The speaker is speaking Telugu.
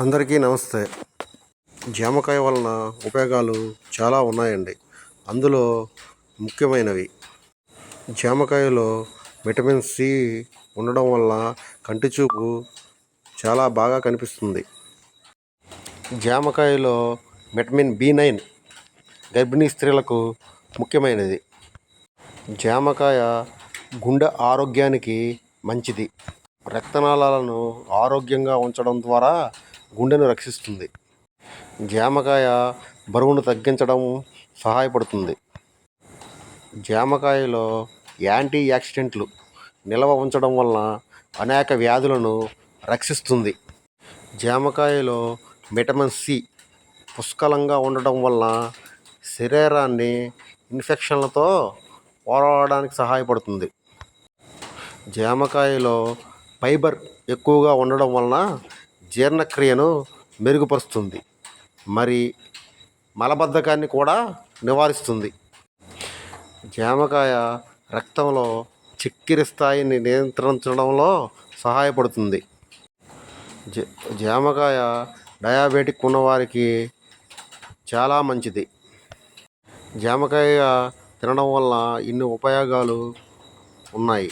అందరికీ నమస్తే. జామకాయ వలన ఉపయోగాలు చాలా ఉన్నాయండి. అందులో ముఖ్యమైనవి. జామకాయలో విటమిన్ సి ఉండడం వల్ల కంటి చూపు చాలా బాగా కనిపిస్తుంది. జామకాయలో విటమిన్ బి నైన్ గర్భిణీ స్త్రీలకు ముఖ్యమైనది. జామకాయ గుండె ఆరోగ్యానికి మంచిది. రక్తనాళాలను ఆరోగ్యంగా ఉంచడం ద్వారా గుండెను రక్షిస్తుంది. జామకాయ బరువును తగ్గించడం సహాయపడుతుంది. జామకాయలో యాంటీ యాక్సిడెంట్లు నిల్వ ఉంచడం వలన అనేక వ్యాధులను రక్షిస్తుంది. జామకాయలో విటమిన్ సి పుష్కలంగా ఉండడం వలన శరీరాన్ని ఇన్ఫెక్షన్లతో పోరాడడానికి సహాయపడుతుంది. జామకాయలో ఫైబర్ ఎక్కువగా ఉండడం వలన జీర్ణక్రియను మెరుగుపరుస్తుంది. మరి మలబద్ధకాన్ని కూడా నివారిస్తుంది. జామకాయ రక్తంలో చక్కెర స్థాయిని నియంత్రించడంలో సహాయపడుతుంది. జామకాయ డయాబెటిక్ ఉన్నవారికి చాలా మంచిది. జామకాయ తినడం వల్ల ఇన్ని ఉపయోగాలు ఉన్నాయి.